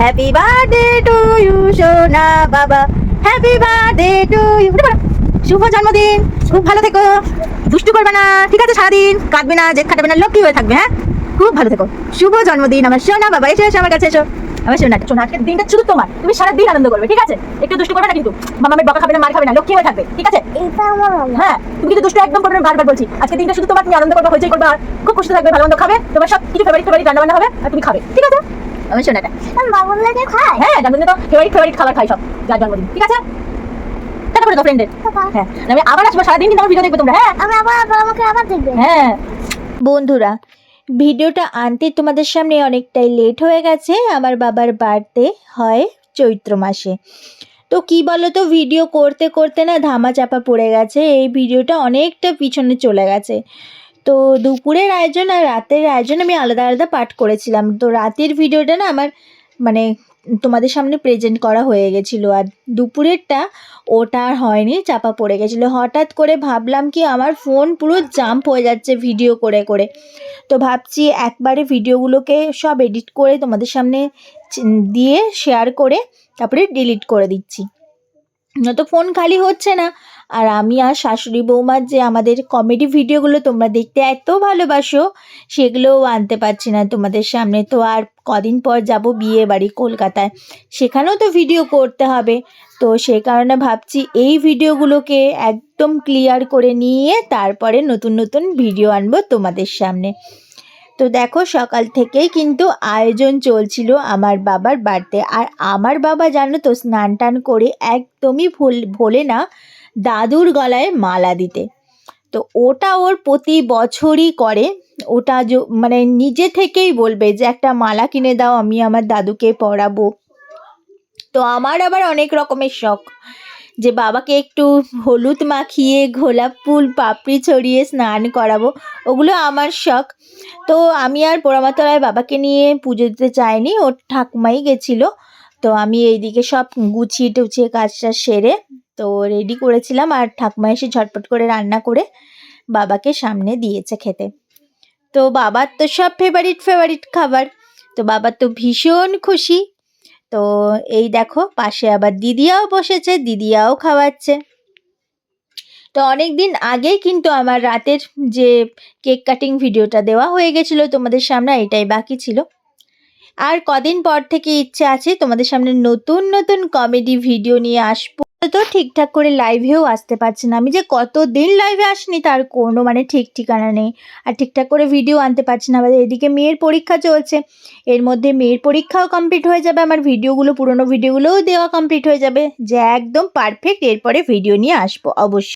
Happy birthday to you সোনা বাবা happy birthday to you শুভ জন্মদিন। খুব ভালো থেকো। দুষ্টু করবে না। ঠিক আছে সারাদিন কাঁদবে না জেদ খাটাবে না লক্ষ্মী হয়ে থাকবে হ্যাঁ? খুব ভালো থেকো। শুভ জন্মদিন। আমার সোনা বাবা এসে এসে আমার কাছে এসো। আমার সোনা সোনা আজকের দিনটা শুধু তোমার। তুমি সারাদিন আনন্দ করবে ঠিক আছে? একটু দুষ্টু করবে না কিন্তু। মামামের বকা খাবে না মার খাবে না লক্ষ্মী হয়ে থাকবে ঠিক আছে। হ্যাঁ তুমি কিন্তু দুষ্টু একদম করবে না, বারবার বলছি। আজকে দিনটা শুধু তোমার তুমি আনন্দ করবে হইচই করবে আর খুব খুশি থাকবে ভালো মন্দ খাবে। তোমার সব কিছু ফেভারিট ফেভারিট রান্না বান্না হবে আর তুমি খাবে ঠিক আছে? আমার সোনাটা লাগে হ্যাঁ জন্মদিনে তো ফেভারিট ফেভারিট খাবার খাই সব। যার জন্মদিন ঠিক আছে? টাটা করে দাও ফ্রেন্ডের হ্যাঁ আমি আবার আসব সারাদিন কিন্তু আমার ভিডিও দেখবে তোমরা হ্যাঁ? আমি আবার আবার আমাকে আবার দেখবে। হ্যাঁ। বন্ধুরা ভিডিওটা আনতে তোমাদের সামনে অনেকটাই লেট হয়ে গেছে। আমার বাবার বার্থডে হয় চৈত্র মাসে। তো কি বলো তো ভিডিও করতে করতে না ধামা চাপা পড়ে গেছে। এই ভিডিওটা অনেকটা পিছনে চলে গেছে। তো দুপুরের আয়োজন আর রাতের আয়োজন আমি আলাদা আলাদা পাঠ করেছিলাম। তো রাতের ভিডিওটা না আমার মানে তোমাদের সামনে প্রেজেন্ট করা হয়ে গেছিল। আর দুপুরেরটা ওটা আর হয়নি, চাপা পড়ে গেছিল। হঠাৎ করে ভাবলাম কি আমার ফোন পুরো জাম্প হয়ে যাচ্ছে ভিডিও করে করে। তো ভাবছি একবারে ভিডিওগুলোকে সব এডিট করে তোমাদের সামনে দিয়ে শেয়ার করে তারপরে ডিলিট করে দিচ্ছি। তো ফোন খালি হচ্ছে না। আর আমি আর শাশুড়ি বৌমার যে আমাদের কমেডি ভিডিওগুলো তোমরা দেখতে এত ভালোবাসো, সেগুলোও আনতে পারছি না তোমাদের সামনে। তো আর কদিন পর যাব বিয়ে বাড়ি কলকাতায়। সেখানেও তো ভিডিও করতে হবে। তো সেই কারণে ভাবছি এই ভিডিওগুলোকে একদম ক্লিয়ার করে নিয়ে তারপরে নতুন নতুন ভিডিও আনব তোমাদের সামনে। তো দেখো সকাল থেকেই কিন্তু আয়োজন চলছিল আমার বাবার বার্থডে আর আমার বাবা জানো তো স্নান টান করে একদমই ভুল না দাদুর গলায় মালা দিতে। তো ওটা ওর প্রতি বছরই করে। ওটা মানে নিজে থেকেই বলবে যে একটা মালা কিনে দাও, আমি আমার দাদুকে পরাবো। তো আমার আবার অনেক রকমের শখ। যে বাবাকে একটু হলুদ মাখিয়ে, গোলাপ ফুল, পাপড়ি ছড়িয়ে স্নান করাবো, ওগুলো আমার শখ। তো আমি আর পোড়ামাতলায় বাবাকে নিয়ে পুজো দিতে চাইনি, ওর ঠাকুমাই গেছিল। তো আমি এইদিকে সব গুছিয়ে টুছিয়ে কাজটা সেরে, তো রেডি করেছিলাম আর ঠাকুমা এসে ঝটপট করে রান্না করে বাবাকে সামনে দিয়েছে খেতে। তো বাবার তো সব ফেভারিট ফেভারিট খাবার। তো বাবা তো ভীষণ খুশি। তো এই দেখো, পাশে আবার দিদিয়াও বসেছে, দিদিয়াও খাওয়াচ্ছে। তো অনেক দিন আগেই কিন্তু আমার রাতের যে কেক কাটিং ভিডিওটা দেওয়া হয়ে গেছিল তোমাদের সামনে এটাই বাকি ছিল। আর কদিন পর থেকে ইচ্ছে আছে তোমাদের সামনে নতুন নতুন কমেডি ভিডিও নিয়ে আসব। তো ঠিকঠাক করে লাইভেও আসতে পারছে না। আমি যে কতদিন লাইভে আসিনি তার কোনো মানে ঠিক ঠিকানা নেই। আর ঠিকঠাক করে ভিডিও আনতে পারছি না। আমাদের এদিকে মেয়ের পরীক্ষা চলছে। এর মধ্যে মেয়ের পরীক্ষাও কমপ্লিট হয়ে যাবে। আমার ভিডিওগুলো পুরনো ভিডিওগুলোও দেওয়া কমপ্লিট হয়ে যাবে। যে একদম পারফেক্ট এরপরে ভিডিও নিয়ে আসব, অবশ্যই।